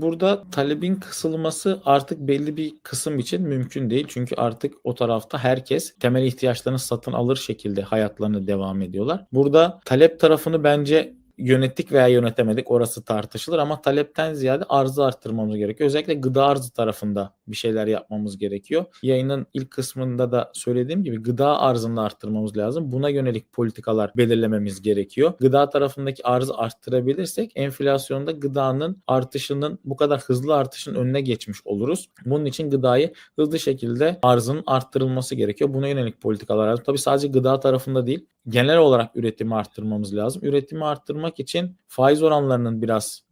Burada talebin kısılması artık belli bir kısım için mümkün değil. Çünkü artık o tarafta herkes temel ihtiyaçlarını satın alır şekilde hayatlarını devam ediyorlar. Burada talep tarafını bence yönettik veya yönetemedik orası tartışılır ama talepten ziyade arzı arttırmamız gerekiyor. Özellikle gıda arzı tarafında bir şeyler yapmamız gerekiyor. Yayının ilk kısmında da söylediğim gibi gıda arzını arttırmamız lazım. Buna yönelik politikalar belirlememiz gerekiyor. Gıda tarafındaki arzı arttırabilirsek enflasyonda gıdanın artışının bu kadar hızlı artışın önüne geçmiş oluruz. Bunun için gıdayı hızlı şekilde arzının arttırılması gerekiyor. Buna yönelik politikalar lazım. Tabii sadece gıda tarafında değil genel olarak üretimi arttırmamız lazım. Üretimi arttırmak için faiz oranlarının biraz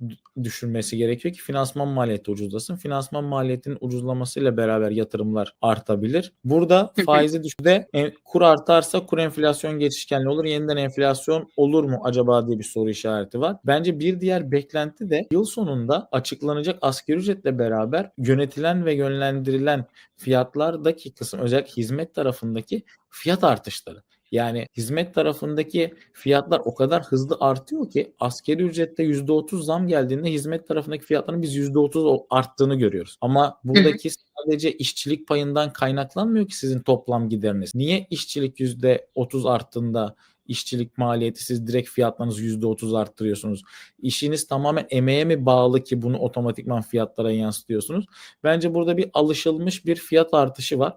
düşürmesi gerekiyor ki finansman maliyeti ucuzlasın. Finansman maliyetinin ucuzlamasıyla beraber yatırımlar artabilir. Burada faizi düşürde kur artarsa kur enflasyon geçişkenli olur. Yeniden enflasyon olur mu acaba diye bir soru işareti var. Bence bir diğer beklenti de yıl sonunda açıklanacak asgari ücretle beraber yönetilen ve yönlendirilen fiyatlardaki kısım özellikle hizmet tarafındaki fiyat artışları. Yani hizmet tarafındaki fiyatlar o kadar hızlı artıyor ki askeri ücrette %30 zam geldiğinde hizmet tarafındaki fiyatların biz %30 arttığını görüyoruz. Ama buradaki sadece işçilik payından kaynaklanmıyor ki sizin toplam gideriniz. Niye işçilik %30 arttığında işçilik maliyeti siz direkt fiyatlarınızı %30 arttırıyorsunuz. İşiniz tamamen emeğe mi bağlı ki bunu otomatikman fiyatlara yansıtıyorsunuz? Bence burada bir alışılmış bir fiyat artışı var.